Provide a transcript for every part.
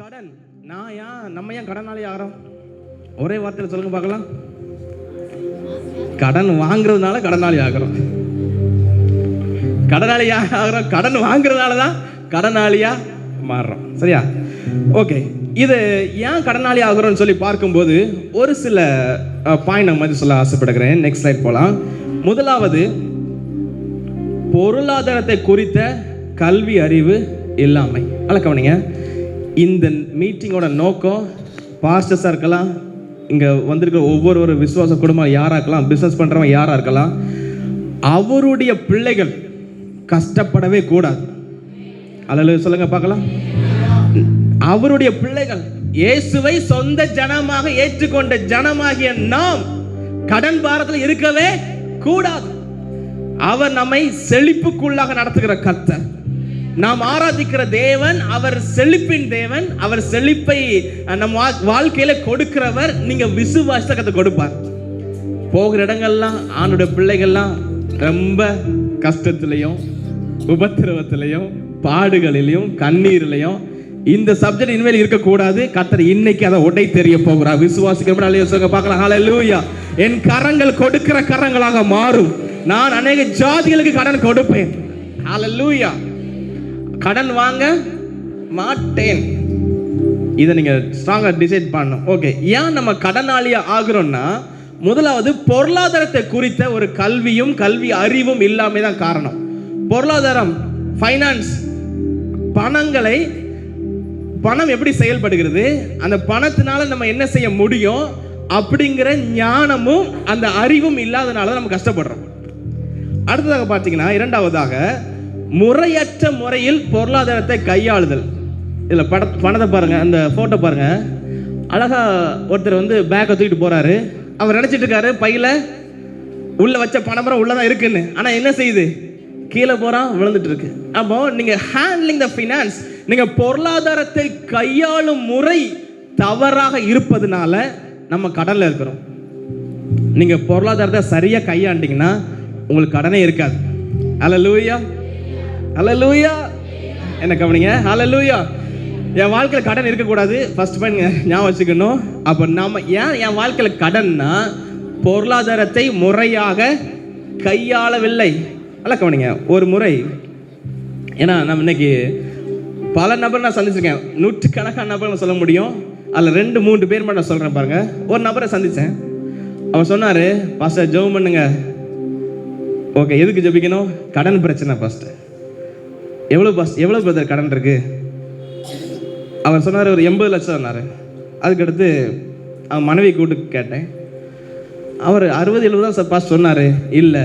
கடன் நான் ஏன் நம்ம ஏன் கடனாளி ஆகிறோம் ஒரே வார்த்தையில் சொல்லுங்க பார்க்கலாம். கடன் வாங்குறதுனால கடனாளி ஆகிறோம் கடனாளி ஆகிறோம் கடன் வாங்குறதுனால தான் கடனாளியா மாறுறோம். சரியா? ஓகே. இது ஏன் கடனாளி ஆகுறோம்னு சொல்லி பார்க்கும்போது ஒரு சில பாயிண்ட் மாதிரி சொல்ல ஆசைப்படுகிறேன். நெக்ஸ்ட் ஸ்லைட் போகலாம் முதலாவது பொருளாதாரத்தை குறித்த கல்வி அறிவு இல்லாமை. அல்ல கவனிங்க. இந்த மீட்டிங்கோட நோக்கம் பாஸ்டர்ஸாக இருக்கலாம் இங்கே வந்திருக்கிற ஒவ்வொரு ஒரு விசுவாச குடும்பம் யாராக இருக்கலாம் பிஸ்னஸ் பண்ணுறவங்க யாராக இருக்கலாம் அவருடைய பிள்ளைகள் கஷ்டப்படவே கூடாது. அதில் சொல்லுங்க பார்க்கலாம். அவருடைய பிள்ளைகள் இயேசுவை சொந்த ஜனமாக ஏற்றுக்கொண்ட ஜனமாகிய நாம் கடன் பாரத்தில் இருக்கவே கூடாது. அவர் நம்மை செழிப்புக்குள்ளாக நடத்துகிற கர்த்தர். நாம் ஆராதிக்கிற தேவன் அவர் செழிப்பின் தேவன் அவர் செழிப்பை நம் வா- வாழ்க்கையில கொடுக்கிறவர் நீங்க விசுவாசத்தை கொடுப்பார். போகிற இடங்கள்லாம் ஆணுடைய பிள்ளைகள்லாம் ரொம்ப கஷ்டத்திலையும் உபத்திரவத்திலையும் பாடுகளிலையும் கண்ணீர்லையும் இந்த சப்ஜெக்ட் இனிமேல் இருக்கக்கூடாது. கத்தர் இன்னைக்கு அதை உடை தெரிய போகிறார். விசுவாசிக்கிறோம் பார்க்கலாம். லூயா என் கரங்கள் கொடுக்கிற கரங்களாக மாறும். நான் அநேக ஜாதிகளுக்கு கடன் கொடுப்பேன். ஹalleluya கடன் வாங்க மாட்டேன். இதை நீங்கள் ஸ்ட்ராங்காக டிசைட் பண்ணணும். ஓகே ஏன் நம்ம கடனாளியாக ஆகிறோம்னா முதலாவது பொருளாதாரத்தை குறித்த ஒரு கல்வியும் கல்வி அறிவும் இல்லாமல் தான் காரணம். பொருளாதாரம் ஃபைனான்ஸ் பணங்களை பணம் எப்படி செயல்படுகிறது? அந்த பணத்தினால நம்ம என்ன செய்ய முடியும்? அப்படிங்கிற ஞானமும் அந்த அறிவும் இல்லாதனால நம்ம கஷ்டப்படுறோம். அடுத்ததாக பார்த்தீங்கன்னா இரண்டாவதாக முறையற்ற முறையில் பொருளாதாரத்தை கையாளுதல். இதில் பட பணத்தை பாருங்கள் அந்த ஃபோட்டோ பாருங்கள் அழகா ஒருத்தர் வந்து பேக்கை தூக்கிட்டு போகிறாரு அவர் நினச்சிட்டு இருக்காரு பையில் உள்ளே வச்ச பணமரம் உள்ளதான் இருக்குன்னு. ஆனால் என்ன செய்யுது? கீழே போகிறான் விழுந்துட்டு இருக்கு. அப்போ நீங்கள் ஹேண்ட்லிங் த ஃபைனான்ஸ் நீங்கள் பொருளாதாரத்தை கையாளும் முறை தவறாக இருப்பதுனால நம்ம கடனில் இருக்கிறோம். நீங்கள் பொருளாதாரத்தை சரியாக கையாண்டிங்கன்னா உங்களுக்கு கடனே இருக்காது. ஹalleluya ஹலலூயா என்ன கவனிங்க? ஹலலூயா என் வாழ்க்கையில் கடன் இருக்கக்கூடாது. ஃபர்ஸ்ட் பாயிண்ட் ஞாபகம் வச்சுக்கணும். அப்போ நம்ம ஏன் என் வாழ்க்கையில் கடன்னா பொருளாதாரத்தை முறையாக கையாளவில்லை. அல்ல கவனிங்க. ஒரு முறை ஏன்னா நம்ம இன்னைக்கு பல நபர் நான் சந்திச்சிருக்கேன். நூற்றுக்கணக்கான நபர் சொல்ல முடியும். அதில் ரெண்டு மூன்று பேர் மட்டும் நான் சொல்கிறேன் பாருங்கள் ஒரு நபரை சந்தித்தேன் அவர் சொன்னார் பாஸ்டர் ஜெபம் பண்ணுங்க. ஓகே எதுக்கு ஜெபிக்கணும்? கடன் பிரச்சனை ஃபஸ்ட்டு எவ்வளோ பாஸ் எவ்வளோ பிரதர் கடன் இருக்கு? அவர் சொன்னார் ஒரு எண்பது லட்சம் சொன்னார். அதுக்கடுத்து அவன் மனைவி கூட்டு கேட்டேன். அவர் அறுபது எழுபது தான் சார் பாஸ் சொன்னார். இல்லை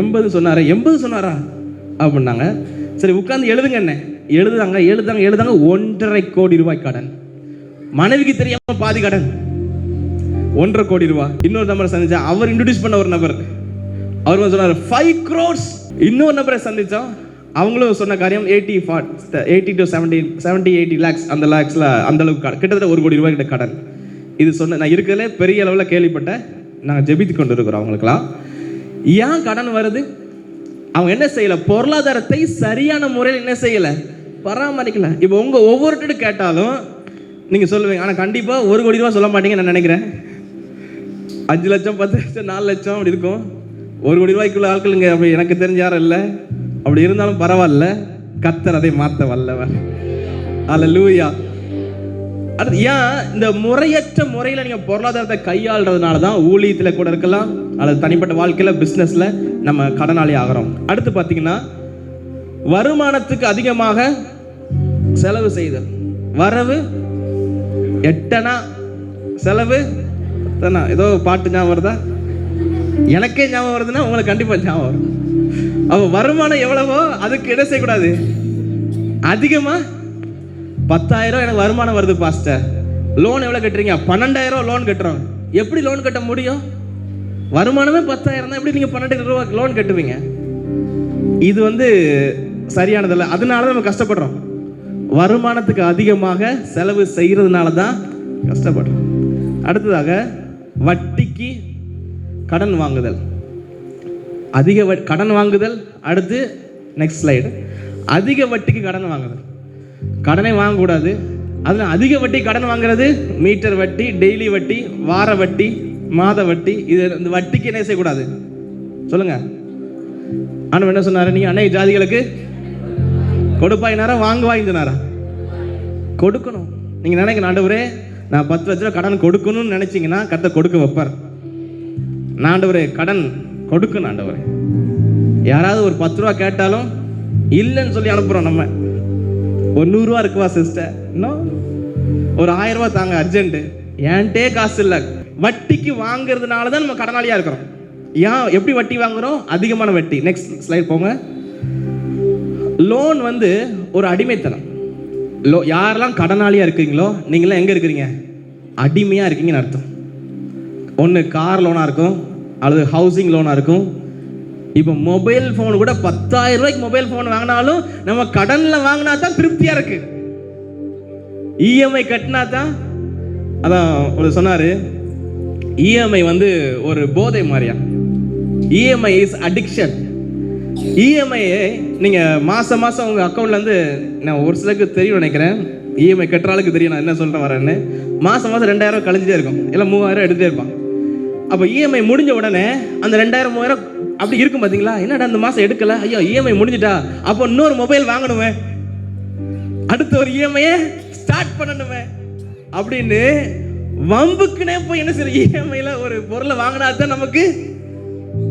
எண்பது சொன்னார்? எண்பது சொன்னாரா? அப்படின்னாங்க. சரி உட்காந்து எழுதுங்க என்ன? எழுதுதாங்க எழுதாங்க எழுதாங்க ஒன்றரை கோடி ரூபாய் கடன். மனைவிக்கு தெரியாம பாதி கடன். ஒன்றரை கோடி ரூபாய் இன்னொரு நபரை சந்திச்சா அவர் இன்ட்ரடியூஸ் பண்ண ஒரு நபர். அவர் வந்து சொன்னார் ஃபைவ் க்ரோர்ஸ் இன்னொரு நபரை சந்திச்சோம். அவங்களும் சொன்ன காரியம் eighty forty eighty to seventy seventy eighty lakhs அந்த லேக்ஸில் அந்த அளவுக்கு கிட்டத்தட்ட ஒரு கோடி ரூபாய் கிட்ட கடன். இது சொன்ன நான் இருக்கிறதுல பெரிய அளவில் கேள்விப்பட்டேன் நாங்கள் ஜெபித்து கொண்டு இருக்கிறோம் அவங்களுக்குலாம் ஏன் கடன் வருது? அவங்க என்ன செய்யலை? பொருளாதாரத்தை சரியான முறையில் என்ன செய்யலை? பராமரிக்கல. இப்போ உங்கள் ஒவ்வொருத்தரு கேட்டாலும் நீங்கள் சொல்லுவீங்க ஆனால் கண்டிப்பாக ஒரு கோடி ரூபா சொல்ல மாட்டீங்கன்னு நான் நினைக்கிறேன். அஞ்சு லட்சம் பத்து லட்சம் நாலு லட்சம் அப்படி இருக்கும். ஒரு கோடி ரூபாய்க்குள்ள ஆட்களுங்க அப்படி எனக்கு தெரிஞ்ச யாரும் இல்லை. அப்படி இருந்தாலும் பரவாயில்ல. கத்தர் அதை மாற்ற வல்லவர். அல்ல அடுத்து ஏன் இந்த முறையற்ற முறையில் நீங்கள் பொருளாதாரத்தை கையாளுறதுனால தான் ஊழியத்தில் கூட இருக்கலாம் அல்லது தனிப்பட்ட வாழ்க்கையில் பிஸ்னஸில் நம்ம கடனாளி ஆகிறோம். அடுத்து பார்த்தீங்கன்னா வருமானத்துக்கு அதிகமாக செலவு செய்தல். வரவு எட்டனா? செலவு எத்தனா? ஏதோ பாட்டு ஞாபகம் வருதா? எனக்கே ஞாபகம் வருதுன்னா உங்களுக்கு கண்டிப்பாக ஞாபகம் வரும். அப்போ வருமானம் எவ்வளவோ அதுக்கு என்ன செய்யக்கூடாது. அதிகமாக பத்தாயிரம் எனக்கு வருமானம் வருது பாஸ்டர். லோன் எவ்வளோ கட்டுறீங்க? பன்னெண்டாயிரம் லோன் கட்டுறோம். எப்படி லோன் கட்ட முடியும்? வருமானமே பத்தாயிரம் தான். எப்படி நீங்கள் பன்னெண்டு ரூபா லோன் கட்டுவீங்க? இது வந்து சரியானதில்லை. அதனால தான் நம்ம கஷ்டப்படுறோம். வருமானத்துக்கு அதிகமாக செலவு செய்கிறதுனால தான் கஷ்டப்படுறோம். அடுத்ததாக வட்டிக்கு கடன் வாங்குதல். அதிக வட்- கடன் வாங்குதல். அடுத்து நெக்ஸ்ட் ஸ்லைடு அதிக வட்டிக்கு கடன் வாங்குதல். கடனை வாங்கக்கூடாது. அதில் அதிக வட்டி கடன் வாங்குறது மீட்டர் வட்டி டெய்லி வட்டி வார வட்டி மாத வட்டி இது இந்த வட்டிக்கு என்ன செய்யக்கூடாது? சொல்லுங்க. ஆனா என்ன சொன்னார்? நீ அன்னைக்கு ஜாதிகளுக்கு கொடுப்பாயினாரா வாங்குவாயினாரா கொடுக்கணும். நீங்கள் நினைக்கணும் ஆண்டவரே நான் பத்து லட்ச ரூபா கடன் கொடுக்கணும்னு நினச்சிங்கன்னா கத்தை கொடுக்க வைப்பார். நான் ஆண்டவரே கடன் கொடுக்கணும் ஆண்டவரே. யாராவது ஒரு பத்து ரூபா கேட்டாலும் இல்லைன்னு சொல்லி அனுப்புகிறோம் நம்ம. ஒரு நூறுரூவா இருக்குவா சிஸ்டர் இன்னும் ஒரு ஆயிரம் ரூபா தாங்க அர்ஜென்ட்டு ஏன்ட்டே காசு இல்லை. வட்டிக்கு வாங்குறதுனால தான் நம்ம கடனாளியாக இருக்கிறோம். ஏன்? எப்படி வட்டி வாங்குறோம்? அதிகமான வட்டி. நெக்ஸ்ட் ஸ்லைட் போங்க. லோன் வந்து ஒரு அடிமைத்தனம். லோ யாரெல்லாம் கடனாளியாக இருக்கிறீங்களோ நீங்களாம் எங்கே இருக்கிறீங்க? அடிமையாக இருக்கீங்கன்னு அர்த்தம். ஒன்று கார் லோனாக இருக்கும். அல்லது ஹவுசிங் லோனாக இருக்கும். இப்போ மொபைல் ஃபோன் கூட பத்தாயிரம் ரூபாய்க்கு மொபைல் ஃபோன் வாங்கினாலும் நம்ம கடனில் வாங்கினா தான் திருப்தியாக இருக்கு இஎம்ஐ கட்டினா தான் அதான் ஒரு சொன்னார் இஎம்ஐ வந்து ஒரு போதை மாதிரியா? இஎம்ஐ இஸ் அடிக்ஷன் இஎம்ஐ நீங்கள் மாதம் மாதம் உங்கள் அக்கௌண்ட்லேருந்து நான் ஒரு சிலருக்கு தெரியும் நினைக்கிறேன். இஎம்ஐ கட்டுற ஆளுக்கு தெரியும் நான் என்ன சொல்கிறேன் வரேன்னு. மாதம் மாதம் ரெண்டாயிரம் கழிஞ்சிட்டே இருக்கும். இல்லை மூவாயிரம் எடுத்துகிட்டே இருப்பான். அப்போ இஎம்ஐ முடிஞ்ச உடனே அந்த ரெண்டாயிரம் மூவாயிரம் அப்படி இருக்கும் பார்த்தீங்களா என்னடா அந்த மாதம் எடுக்கல? ஐயோ இஎம்ஐ முடிஞ்சிட்டா? அப்போ இன்னொரு மொபைல் வாங்கணுமே. அடுத்த ஒரு இஎம்ஐயை ஸ்டார்ட் பண்ணணுமே. அப்படின்னு வம்புக்குனே போய் என்ன செய்ய இஎம்ஐல ஒரு பொருளை வாங்கினா தான் நமக்கு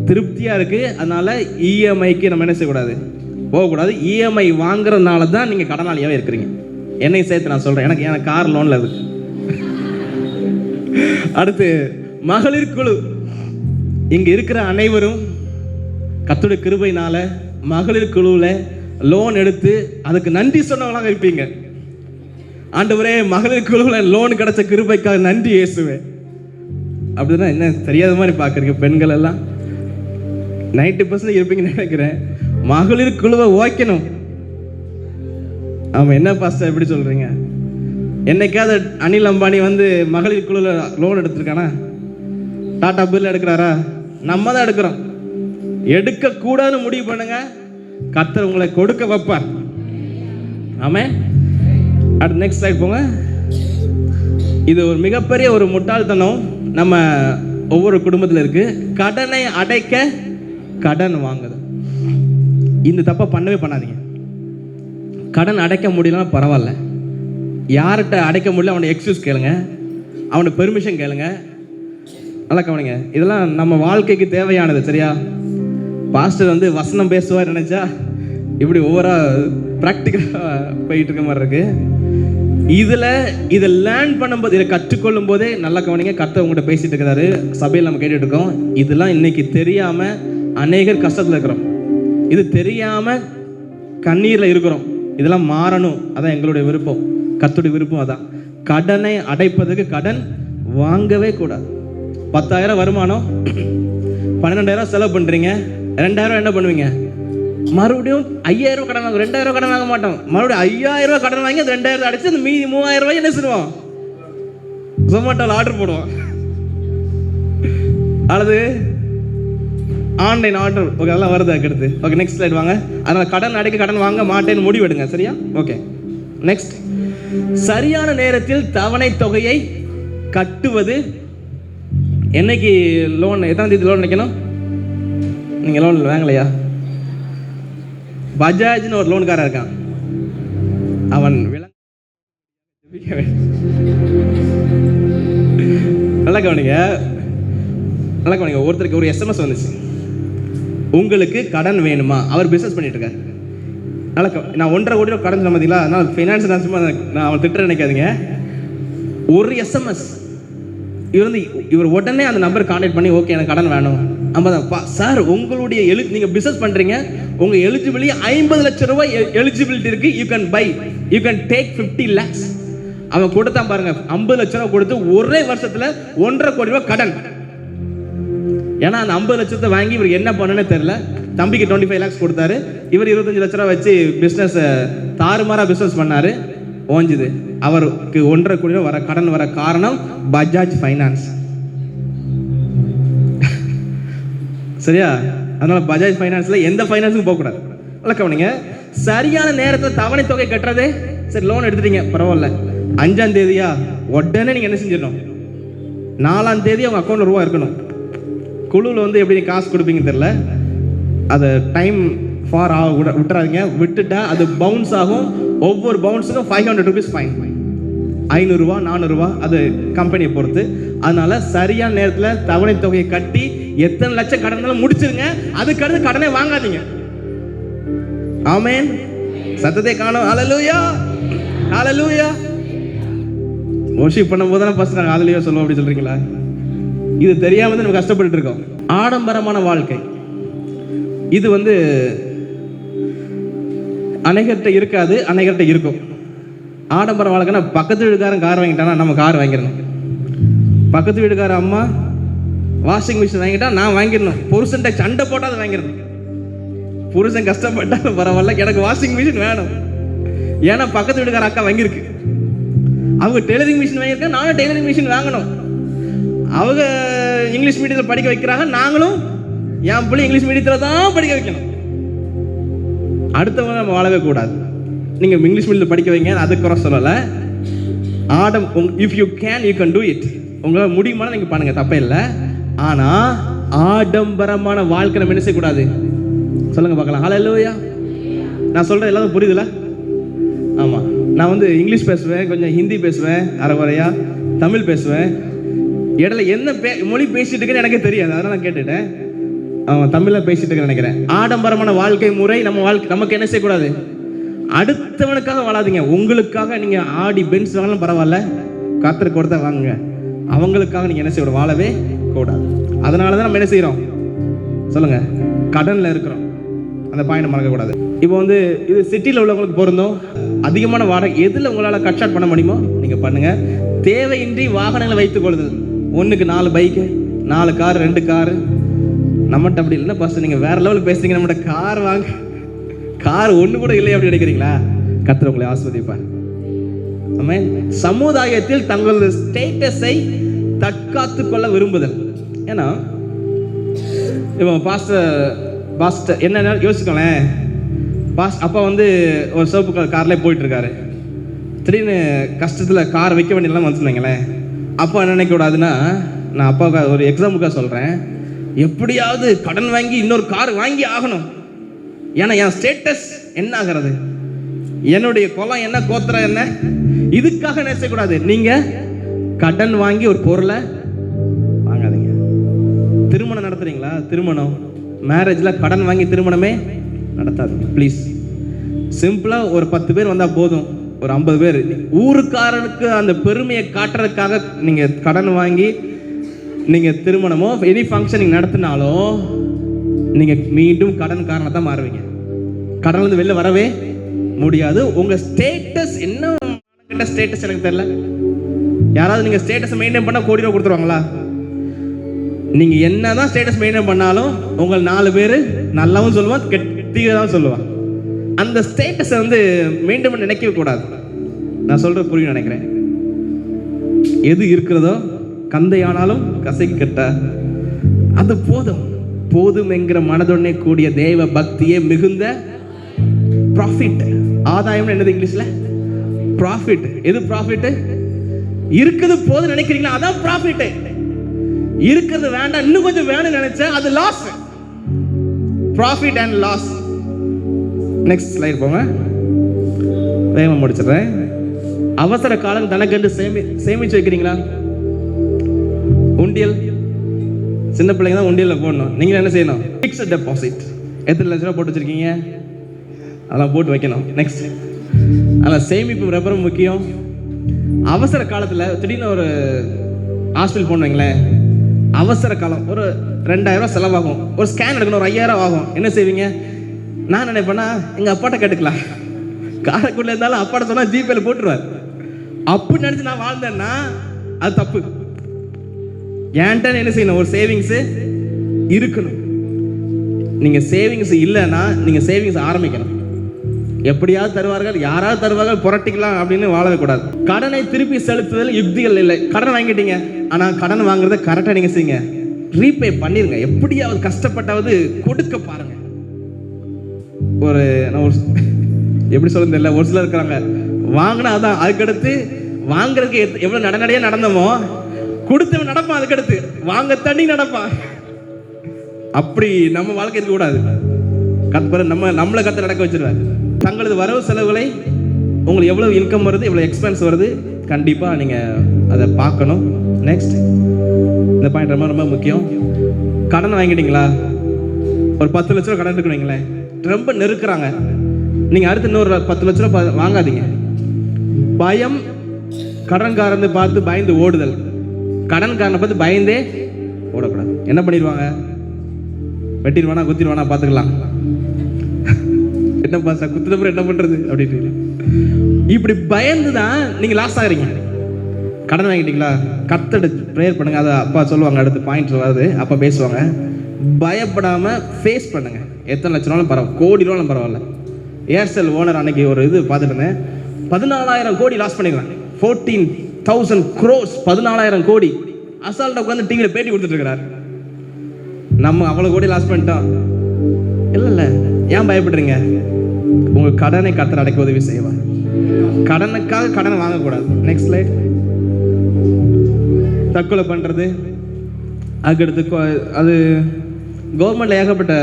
திருப்தியாக இருக்குது அதனால் இஎம்ஐக்கு நம்ம என்ன செய்யக்கூடாது? போகக்கூடாது. இஎம்ஐ வாங்குறதுனால தான் நீங்கள் கடனாளியாகவே இருக்கிறீங்க. என்னை சேர்த்து நான் சொல்கிறேன் எனக்கு எனக்கு கார் லோனில் அது அடுத்து மகளிர் குழு. இங்க இருக்கிற அனைவரும் கத்துடைய கிருபையினால மகளிர் குழுவில் லோன் எடுத்து அதுக்கு நன்றி சொன்னவங்களாக இருப்பீங்க. ஆண்டவரே மகளிர் குழுவில் லோன் கிடைச்ச கிருபைக்காக நன்றி ஏசுவேன் அப்படின்னா என்ன தெரியாத மாதிரி பார்க்குறீங்க பெண்கள் எல்லாம்? நைன்டி பர்சன்ட் இருப்பீங்கன்னு நினைக்கிறேன். மகளிர் குழுவை ஓய்க்கணும் ஆமாம் என்ன பாஸ்டர் எப்படி சொல்கிறீங்க என்னைக்காவது அனில் அம்பானி வந்து மகளிர் குழுவில் லோன் எடுத்திருக்கானா? டாடா பில் எடுக்கிறாரா? நம்ம தான் எடுக்கிறோம். எடுக்கக்கூடாதுன்னு முடிவு பண்ணுங்க. கத்தர் உங்களை கொடுக்க வைப்பார். ஆமே அடுத்து நெக்ஸ்ட் ஸ்லைட் போங்க. இது ஒரு மிகப்பெரிய ஒரு முட்டாள்தனம் நம்ம ஒவ்வொரு குடும்பத்தில் இருக்கு. கடனை அடைக்க கடன் வாங்குது. இந்த தப்பை பண்ணவே பண்ணாதீங்க. கடன் அடைக்க முடியலன்னா பரவாயில்ல. யார்கிட்ட அடைக்க முடியல அவனை எக்ஸ்கியூஸ் கேளுங்க. அவனை பெர்மிஷன் கேளுங்க. நல்லா கவனிங்க. இதெல்லாம் நம்ம வாழ்க்கைக்கு தேவையானது சரியா? பாஸ்டர் வந்து வசனம் பேசுவார் நினைச்சா இப்படி ஒவ்வொரு ப்ராக்டிக்கலாக போயிட்டு இருக்க மாதிரி இருக்கு. இதில் இதை லேர்ன் பண்ணும்போது இதை கற்றுக்கொள்ளும் போதே நல்லா கவனிங்க கத்த உங்கள்கிட்ட பேசிட்டு இருக்கிறாரு சபையில் நம்ம கேட்டுட்டு இருக்கோம். இதெல்லாம் இன்னைக்கு தெரியாம அநேகர் கஷ்டத்தில் இருக்கிறோம். இது தெரியாம கண்ணீரில் இருக்கிறோம். இதெல்லாம் மாறணும். அதான் எங்களுடைய விருப்பம். கத்துடைய விருப்பம் அதான். கடனை அடைப்பதற்கு கடன் வாங்கவே கூடாது. பத்தாயிரம் வருமானம். பன்னிரெண்டாயிரம் செலவு பண்றீங்க. ரெண்டாயிரம் என்ன பண்ணுவீங்க? மறுபடியும் ஐயாயிரம் ரூபா கடன் வாங்க ரெண்டாயிரம் கடன் வாங்க மாட்டோம். மறுபடியும் ஐயாயிரம் ரூபா கடன் வாங்கி அந்த ரெண்டாயிரம் அடிச்சு அந்த மீதி மூவாயிரம் ரூபாய் என்ன செய்வோம்? ஜொமேட்டோவில் ஆர்டர் போடுவோம். அல்லது ஆன்லைன் ஆர்டர் ஓகே அதெல்லாம் வருது அதுக்கடுத்து ஓகே நெக்ஸ்ட் ஸ்லைட் வாங்க. அதனால் கடன் அடைக்க கடன் வாங்க மாட்டேன்னு முடிவெடுங்க சரியா? ஓகே நெக்ஸ்ட் சரியான நேரத்தில் தவணை தொகையை கட்டுவது என்னைக்கு லோன் எத்தனாம் தேதி லோன் நினைக்கணும் நீங்கள் லோன் வாங்கலையா? பஜாஜ்னு ஒரு லோன்காரன் இருக்கான். அவன் நல்லா கவனிங்க. நல்லா கவனிங்க. ஒருத்தருக்கு ஒரு எஸ்எம்எஸ் வந்துச்சு. உங்களுக்கு கடன் வேணுமா? அவர் பிஸ்னஸ் பண்ணிட்டு இருக்காரு நல்லா நான் ஒன்றரை கோடி கடன் சொன்ன பார்த்தீங்களா அதனால் ஃபினான்ஸ் நான் அவன் திட்ட நினைக்காதீங்க. ஒரு எஸ்எம்எஸ் இவர் வந்து இவர் உடனே அந்த நம்பர் கான்டாக்ட் பண்ணி ஓகே எனக்கு கடன் வேணும். ஐம்பதாப்பா சார் உங்களுடைய எழு நீங்கள் பிஸ்னஸ் பண்ணுறீங்க உங்கள் எலிஜிபிலிட்டி ஐம்பது லட்சம் ரூபாய் எலிஜிபிலிட்டி இருக்கு. You can buy you can take fifty lakhs அவன் கொடுத்தான் பாருங்க ஐம்பது லட்சம் ரூபா கொடுத்து ஒரே வருஷத்துல ஒன்றரை கோடி ரூபாய் கடன். ஏன்னா அந்த ஐம்பது லட்சத்தை வாங்கி இவர் என்ன பண்ணனே தெரியல. தம்பிக்கு டுவெண்ட்டி ஃபைவ் லேக்ஸ் கொடுத்தாரு. இவர் இருபத்தஞ்சு லட்ச ரூபா வச்சு பிஸ்னஸ் தாறுமாறாக பிஸ்னஸ் பண்ணாரு. ஓஞ்சுது. அவருக்கு ஒன்றரை கோடி வர கடன் வர காரணம் பஜாஜ் ஃபைனான்ஸ். சரியா? அதனால பஜாஜ் ஃபைனான்ஸ்ல எந்த ஃபைனான்ஸுக்கும் போகக்கூடாது. நல்லா கவனிங்க. சரியான நேரத்தில் தவணை தொகை கட்டுறதே? சரி லோன் எடுத்துட்டீங்க. பரவாயில்ல. அஞ்சாம் தேதியா? உடனே நீங்கள் என்ன செஞ்சிடணும்? நாலாம் தேதி அவங்க அக்கௌண்ட்டில் ரூபா இருக்கணும். குழுவில் வந்து எப்படி காசு கொடுப்பீங்க தெரில அதை டைம் ஃபார் ஆக விட விட்டுறாதீங்க. விட்டுட்டா அது பவுன்ஸ் ஆகும். ஒவ்வொரு பவுன்ஸுக்கும் ஃபைவ் ஹண்ட்ரட் ருபீஸ் ஃபைன் ஐநூறுரூவா நானூறுரூவா அது கம்பெனியை பொறுத்து. அதனால சரியான நேரத்தில் தவணை தொகையை கட்டி எத்தனை லட்சம் கடனாலும் முடிச்சிருங்க. அதுக்கடுத்து கடனே வாங்காதீங்க. ஆமேன். சத்தத்தை காணும். அலலூயா அலலூயா worship பண்ணும்போது தான் ஃபர்ஸ்ட் நாங்கள் ஹalleluya சொல்லுவோம் அப்படி சொல்றீங்களா? இது தெரியாம தான் நம்ம கஷ்டப்பட்டு இருக்கோம். ஆடம்பரமான வாழ்க்கை. இது வந்து அநேகர்கிட்ட இருக்காது அநேகர்கிட்ட இருக்கும். ஆடம்பர வாழ்க்கைன்னா பக்கத்து வீட்டுக்காரன் கார் வாங்கிட்டானா நம்ம கார் வாங்கிடணும். பக்கத்து வீட்டுக்கார அம்மா வாஷிங் மிஷின் வாங்கிட்டா நான் வாங்கிடணும். புருஷன்ட்ட சண்டை போட்டால் அதை வாங்கிடணும். புருஷன் கஷ்டப்பட்டாலும் பரவாயில்ல எனக்கு வாஷிங் மிஷின் வேணும். ஏன்னா பக்கத்து வீட்டுக்கார அக்கா வாங்கியிருக்கு. அவங்க டெய்லரிங் மிஷின் வாங்கியிருக்கா நானும் டெய்லரிங் மிஷின் வாங்கணும். அவங்க இங்கிலீஷ் மீடியத்தில் படிக்க வைக்கிறாங்க நாங்களும் என் பிள்ளை இங்கிலீஷ் மீடியத்தில் தான் படிக்க வைக்கணும். அடுத்தவங்க நம்ம வாழவே கூடாது. நீங்கள் இங்கிலீஷ் மீடியத்தில் படிக்க வைங்க அது குறை சொல்லலை. Adam if you can you can do it உங்களால் முடியுமானா நீங்கள் பண்ணுங்கள் தப்பே இல்லை. ஆனால் ஆடம்பரமான வாழ்க்கை நம்ம என்ன செய்யக்கூடாது? சொல்லுங்கள் பார்க்கலாம். ஹalleluya நான் சொல்கிறேன் எல்லாரும் புரியுதுல? ஆமாம் நான் வந்து இங்கிலீஷ் பேசுவேன் கொஞ்சம் ஹிந்தி பேசுவேன் அரைகுறையா தமிழ் பேசுவேன். இடையில என்ன பே மொழி பேசிட்டு இருக்கேன்னு எனக்கே தெரியாது அதனால் நான் கேட்டுட்டேன். அவன் தமிழில் பேசிட்டு இருக்கேன்னு நினைக்கிறேன். ஆடம்பரமான வாழ்க்கை முறை நம்ம வாழ்க்கை நமக்கு என்ன செய்யக்கூடாது? அடுத்தவனுக்காக வாழாதீங்க. உங்களுக்காக நீங்க ஆடி பென்ஸ் வாங்கலாம் பரவாயில்ல. காத்திர கொடுத்தா வாங்குங்க. அவங்களுக்காக நீங்க என்ன செய்யணும்? வாழவே கூடாது. அதனால தான் நம்ம என்ன செய்கிறோம் சொல்லுங்க. கடன்ல இருக்கிறோம். அந்த பாயிண்ட் மறக்கக்கூடாது இப்போ வந்து இது சிட்டியில் உள்ளவங்களுக்கு பொருந்தும். அதிகமான வாடகை எதில் உங்களால் கட் ஷாட் பண்ண முடியுமோ நீங்கள் பண்ணுங்கள் தேவையின்றி வாகனங்களை வைத்துக் கொள்ளுது ஒன்றுக்கு நாலு பைக்கு நாலு கார் ரெண்டு காரு நம்மகிட்ட அப்படி இல்லைன்னா ஃபஸ்ட்டு நீங்கள் வேற லெவலுக்கு பேசுறீங்க நம்மகிட்ட கார் வாங்க. கார் ஒன்று கூட இல்லை அப்படி நினைக்கிறீங்களா? கத்திர உங்களை ஆஸ்வதிப்பார் சமுதாயத்தில் தங்களது ஸ்டேட்டஸை தற்காத்து கொள்ள விரும்புதல். ஏன்னா இப்போ பாஸ்டர் பாஸ்டர் என்ன யோசிக்கோங்களேன் பாஸ் அப்பா வந்து ஒரு சிவப்பு கலர் கார்லேயே போயிட்டு இருக்காரு திடீர்னு கஷ்டத்தில் கார் வைக்க வேண்டியதெல்லாம் வந்துருந்தீங்களேன் அப்பா என்ன நினைக்கக்கூடாதுன்னா நான் அப்பாவுக்கு ஒரு எக்ஸாம்பிளுக்காக சொல்கிறேன் எப்படியாவது கடன் வாங்கி இன்னொரு கார் வாங்கி ஆகணும். ஏன்னா என் ஸ்டேட்டஸ் என்ன ஆகிறது என்னுடைய குலம் என்ன கோத்திரம் என்ன? இதுக்காக நினைச்சக்கூடாது நீங்க நீங்கள் கடன் வாங்கி ஒரு பொருளை வாங்காதீங்க. திருமணம் நடத்துறீங்களா? திருமணம். மேரேஜில் கடன் வாங்கி திருமணமே நடத்தாதீங்க. ப்ளீஸ் சிம்பிளாக ஒரு பத்து பேர் வந்தால் போதும். ஒரு ஐம்பது பேர். ஊருக்காரனுக்கு அந்த பெருமையை காட்டுறதுக்காக நீங்கள் கடன் வாங்கி நீங்கள் திருமணமோ எனி ஃபங்க்ஷன் நீங்கள் நடத்தினாலும் நீங்கள் மீண்டும் கடன் காரணம் தான் மாறுவீங்க கடன்லேருந்து வெளில வரவே முடியாது. உங்கள் ஸ்டேட்டஸ் என்ன கிட்ட ஸ்டேட்டஸ் எனக்கு தெரியல. யாராவது நீங்கள் ஸ்டேட்டஸ் மெயின்டைன் பண்ணால் கோடி ரூபா கொடுத்துருவாங்களா? நீங்கள் என்னதான் ஸ்டேட்டஸ் மெயின்டைன் பண்ணாலும் உங்கள் நாலு பேர் நல்லாவும் சொல்லுவான் கெட்டியதான் சொல்லுவான். அந்த ஸ்டேட்டஸை வந்து மெயின்டைன் பண்ண நினைக்கவே கூடாது. நான் சொல்கிறது புரியும் நினைக்கிறேன். எது இருக்கிறதோ கந்தையானாலும் கசை கட்ட. அது போதும். போதும் என்கிற மனதுடனே கூடிய தேவ பக்தியே மிகுந்த ப்ராஃபிட் ஆதாயம் என்னது இங்கிலீஷ்ல? ப்ராஃபிட் எது ப்ராஃபிட் இருக்குது போதும் நினைக்கிறீங்களா? அதான் ப்ராஃபிட் இருக்கிறது வேண்டாம் இன்னும் கொஞ்சம் வேணும் நினைச்சா அது loss profit and loss next slide போங்க. வேகமாக முடிச்சிடுறேன். அவசர காலம் தனக்கென்று சேமி சேமிச்சு வைக்கிறீங்களா? உண்டியல். சின்ன பிள்ளைங்க தான் உண்டியலில் போடணும். நீங்கள் என்ன செய்யணும்? ஃபிக்ஸட் டெபாசிட் எத்தனை லட்ச ரூபா போட்டு வச்சுருக்கீங்க? அதெல்லாம் போட்டு வைக்கணும். நெக்ஸ்ட் அதில் சேமிப்பு ரொம்ப முக்கியம். அவசர காலத்தில் திடீர்னு ஒரு ஹாஸ்பிட்டல் போனீங்களேன் அவசர காலம். ஒரு ரெண்டாயிரம் செலவாகும். ஒரு ஸ்கேன் எடுக்கணும். ஒரு ஐயாயிரம் ஆகும். என்ன செய்வீங்க? நான் நினைப்பேன்னா எங்கள் அப்பாட்ட கேட்டுக்கலாம். காரைக்குடியில் இருந்தாலும் அப்பாட்ட சொன்னால் ஜிபேல போட்டுருவார் அப்படி நினச்சி நான் வாழ்ந்தேன்னா அது தப்பு. என்கிட்ட என்ன செய்யணும்? ஒரு சேவிங்ஸு இருக்கணும். நீங்கள் சேவிங்ஸ் இல்லைன்னா நீங்கள் சேவிங்ஸ் ஆரம்பிக்கணும் எப்படியாவது தருவார்கள் யாராவது தருவார்கள் புரட்டிக்கலாம் அப்படின்னு வாழவே கூடாது. கடனை திருப்பி செலுத்துதல் யுக்திகள் இல்லை. கடன் வாங்கிட்டீங்க. ஆனால் கடன் வாங்குறத கரெக்டாக நீங்கள் செய்யுங்க. ரீபே பண்ணிருங்க. எப்படியாவது கஷ்டப்பட்டாவது கொடுக்க பாருங்க. ஒரு நான் ஒரு எப்படி சொல்ல தெரியல. ஒரு சிலர் இருக்கிறாங்க. வாங்கினா தான் அதுக்கடுத்து வாங்குறதுக்கு எவ்வளோ எவ்வளவு நடந்தோமோ கொடுத்தவன் நடப்பான் அதுக்கடுத்து வாங்க தண்ணி நடப்பான் அப்படி நம்ம வாழ்க்கை இருக்க கூடாது கற்பரை நம்ம நம்மளை கத்த நடக்க வச்சிருவார். தங்களது வரவு செலவுகளை உங்களுக்கு எவ்வளவு இன்கம் வருது எவ்வளவு எக்ஸ்பென்ஸ் வருது கண்டிப்பா நீங்க அதை பார்க்கணும். நெக்ஸ்ட் இந்த பாயிண்ட் ரொம்ப ரொம்ப முக்கியம். கடன் வாங்கிட்டீங்களா? ஒரு பத்து லட்ச ரூபா கடன் இருக்குன்னு ரொம்ப நெருக்கிறாங்க. நீங்க அடுத்து இன்னொரு பத்து லட்ச ரூபா பா- வாங்காதீங்க. பயம் கடன்காரந்து பார்த்து பயந்து ஓடுதல். கடன்காரனை பார்த்து பயந்தே ஓடக்கூடாது. என்ன பண்ணிடுவாங்க? வெட்டிடுவானா குத்திடுவானா பார்த்துக்கலாம். என்ன பாசா குத்துனப்புறம் என்ன பண்றது? அப்படின்னு இப்படி பயந்து தான் நீங்க லாஸ் ஆகுறீங்க கடன் வாங்கிட்டீங்களா? கத்தடு ப்ரேயர் பண்ணுங்க. அதை அப்பா சொல்லுவாங்க அடுத்து பாயிண்ட் வருது. அப்பா பேசுவாங்க. பயப்படாம ஃபேஸ் பண்ணுங்க. எத்தனை லட்ச ரூபாலும் பரவாயில்ல கோடி ரூபாலும் பரவாயில்ல. ஏர்செல் ஓனர் அன்னைக்கு ஒரு இது பார்த்துட்டு இருந்தேன். பதினாலாயிரம் கோடி லாஸ் பண்ணிடுறாங்க ஃபோர்டீன் தௌசண்ட் க்ரோஸ் பதினாலாயிரம் கோடி. அசால்ட்டை உட்காந்து டிவியில் பேட்டி கொடுத்துட்டு இருக்கிறார் நம்ம அவ்வளோ கோடி லாஸ் பண்ணிட்டோம். இல்லை இல்லை. ஏன் பயப்படுறீங்க? உங்க கடனை கத்தர் அடைக்க உதவி செய்வார். கடனுக்காக கடனை வாங்கக்கூடாது. நெக்ஸ்ட் லைட் தற்கொலை பண்ணுறது அதுக்கடுத்து அது கவர்மெண்ட்ல ஏகப்பட்ட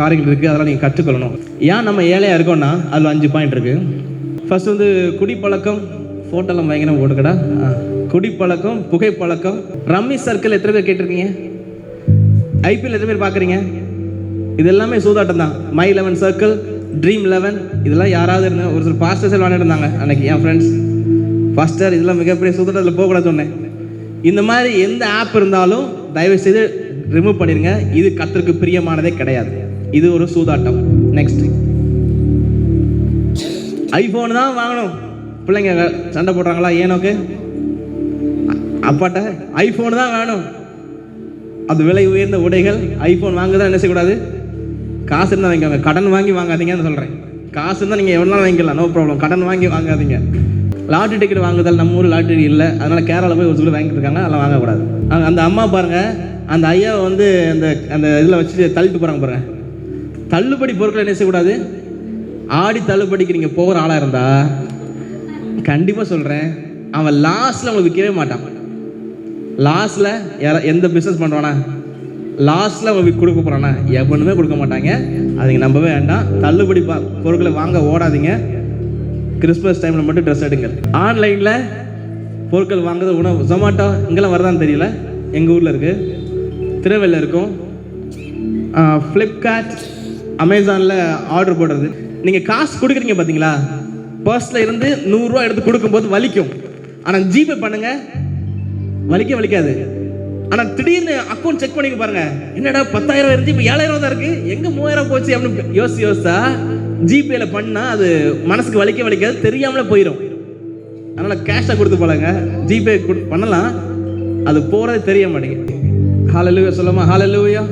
காரியங்கள் இருக்குது அதெல்லாம் நீங்கள் கற்றுக்கொள்ளணும். ஏன் நம்ம ஏழையாக இருக்கோம்னா அதில் அஞ்சு பாயிண்ட் இருக்குது ஃபர்ஸ்ட் வந்து குடிப்பழக்கம். ஃபோட்டோலாம் பயங்கரம் போட்டுக்கடா. குடிப்பழக்கம் புகைப்பழக்கம். ரம்மி சர்க்கிள் எத்தனை பேர் கேட்டிருக்கீங்க? ஐபிஎல் எத்தனை பேர் பார்க்குறீங்க இது எல்லாமே சூதாட்டம் தான். My eleven circle dream eleven இதெல்லாம் யாராவது இருந்தால் ஒரு சில பாஸ்டர்ஸ் விளையாண்டுருந்தாங்க அன்னைக்கு என் ஃப்ரெண்ட்ஸ் பாஸ்டர் இதெல்லாம் மிகப்பெரிய சூதாட்டத்தில் போகக்கூடாது சொன்னேன். இந்த மாதிரி எந்த ஆப் இருந்தாலும் தயவு செய்து ரிமூவ் பண்ணிடுங்க இது கத்திற்கு பிரியமானதே கிடையாது. இது ஒரு சூதாட்டம். நெக்ஸ்ட் ஐஃபோன் தான் வாங்கணும். பிள்ளைங்க சண்டை போடுறாங்களா? ஏனோக்கு அப்பாட்ட ஐஃபோன் தான் வேணும். அது விலை உயர்ந்த உடைகள். ஐஃபோன் வாங்க தான் என்ன செய்யக்கூடாது? காசு இருந்தால் வாங்கிக்கோங்க. கடன் வாங்கி வாங்காதீங்கன்னு சொல்கிறேன் காசு இருந்தால் நீங்கள் எவ்வளோ வாங்கிக்கலாம். நோ ப்ராப்ளம் கடன் வாங்கி வாங்காதீங்க. லாட்ரி டிக்கெட் வாங்குதல் நம்ம ஊர் லாட்ரி இல்லை. அதனால் கேரளா போய் ஒரு சொல்லி வாங்கிட்டு இருக்காங்க. அதெல்லாம் வாங்கக்கூடாது. அந்த அம்மா பாருங்கள் அந்த ஐயாவை வந்து அந்த அந்த இதில் வச்சு தள்ளிட்டு போகிறாங்க பாருங்கள் தள்ளுபடி பொருட்களை என்ன செய்யக்கூடாது? ஆடி தள்ளுபடிக்கு நீங்கள் போகிற ஆளாக இருந்தால் கண்டிப்பாக சொல்கிறேன் அவன் லாஸ்ட்டில் உங்களுக்கு விற்கவே மாட்டான். லாஸ்ட்டில் யார எந்த பிஸ்னஸ் பண்ணுறானா லாஸ்ட்டில் அவன் கொடுக்க போகிறானா எவனுமே கொடுக்க மாட்டாங்க. அதுங்க நம்பவே வேண்டாம். தள்ளுபடி பா- பொருட்களை வாங்க ஓடாதீங்க. கிறிஸ்மஸ் டைமில் மட்டும் ட்ரெஸ் எடுங்க. ஆன்லைனில் பொருட்கள் வாங்குறது உணவு. ஜொமாட்டோ இங்கெல்லாம் வருதான்னு தெரியல. எங்கள் ஊரில் இருக்குது திருவெல்ல இருக்கும். ஃப்ளிப்கார்ட் அமேசானில் ஆர்டர் போடுறது. நீங்கள் காசு கொடுக்குறீங்க பார்த்தீங்களா பர்ஸில் இருந்து நூறுரூவா எடுத்து கொடுக்கும்போது வலிக்கும். ஆனால் ஜிபே பண்ணுங்க. வலிக்க வலிக்காது. ஆனால் திடீர்னு அக்கௌண்ட் செக் பண்ணிக்க பாருங்க. என்னடா பத்தாயிரம் இருந்துச்சு இப்போ ஏழாயிரம் தான் இருக்கு. எங்கே மூவாயிரம் போச்சு அப்படின்னு யோசி யோசிச்சா ஜிபேல பண்ணால் அது மனசுக்கு வலிக்க வலிக்காது தெரியாமலே போயிடும் அதனால் கேஷாக கொடுத்து பழங்க ஜிபே பண்ணலாம். அது போகிறதே தெரிய மாட்டேங்குது. ஹாலலூயா சொல்லாமா? ஹாலலூயா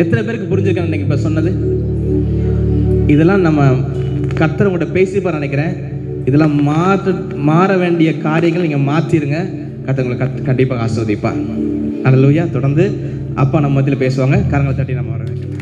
எத்தனை பேருக்கு புரிஞ்சிருக்காங்க இன்னைக்கு இப்போ சொன்னது? இதெல்லாம் நம்ம கர்த்தர் உங்கள்கிட்ட பேசிப்பார் நினைக்கிறேன். இதெல்லாம் மாற்ற மாற வேண்டிய காரியங்கள் நீங்கள் மாற்றிடுங்க கர்த்தர் உங்களை கத் கண்டிப்பாக ஆஸ்வதிப்பார் ஹalleluya தொடர்ந்து அப்பா நம்ம மத்தியில் பேசுவாங்க. கரங்களை தட்டி நம்ம வர வேண்டும்